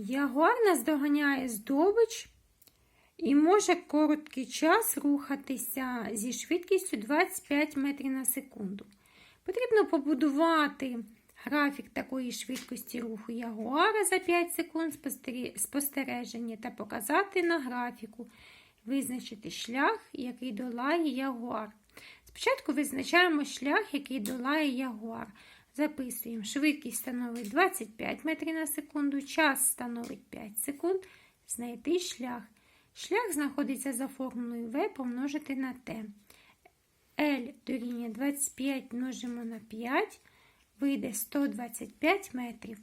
Ягуар наздоганяє здобич і може короткий час рухатися зі швидкістю 25 метрів на секунду. Потрібно побудувати графік такої швидкості руху ягуара за 5 секунд спостереження та показати на графіку, визначити шлях, який долає ягуар. Спочатку визначаємо шлях, який долає ягуар. Записуємо, швидкість становить 25 метрів на секунду, час становить 5 секунд. Знайти шлях. Шлях знаходиться за формулою V помножити на T. L дорівнює 25 множимо на 5, вийде 125 метрів.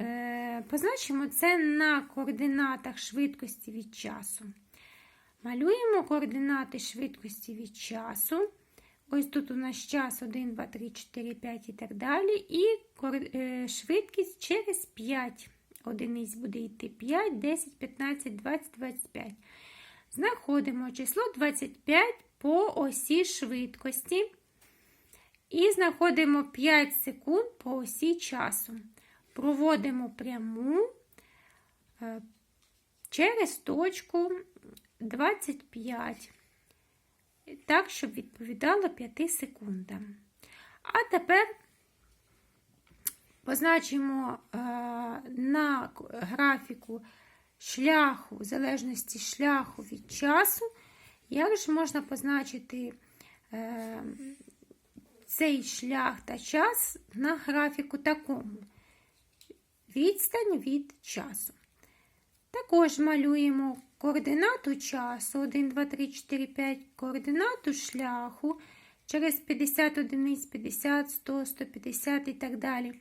Е, Позначимо це на координатах швидкості від часу. Малюємо координати швидкості від часу. Ось тут у нас час 1, 2, 3, 4, 5 і так далі. І е, швидкість через 5 одиниць буде йти 5, 10, 15, 20, 25. Знаходимо число 25 по осі швидкості. І знаходимо 5 секунд по осі часу. Проводимо пряму е, через точку 25 так, щоб відповідало 5 секундам. А тепер позначимо е, на графіку шляху, в залежності шляху від часу, як ж можна позначити е, цей шлях та час на графіку такому. Відстань від часу. Також малюємо координату часу 1, 2, 3, 4, 5, координату шляху через 50 одиниць, 50, 100, 150 і так далі.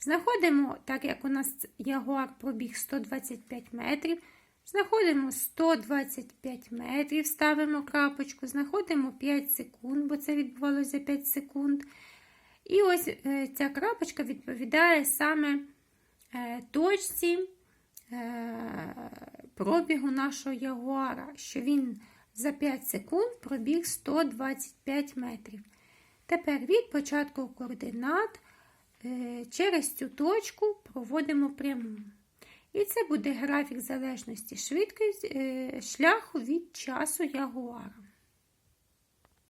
Знаходимо, так як у нас ягуар пробіг 125 метрів, знаходимо 125 метрів, ставимо крапочку, знаходимо 5 секунд, бо це відбувалося за 5 секунд. І ось е, ця крапочка відповідає саме е, точці е, пробігу нашого ягуара, що він за 5 секунд пробіг 125 метрів. Тепер від початку координат е, через цю точку проводимо пряму. І це буде графік залежності швидкості е, шляху від часу ягуара.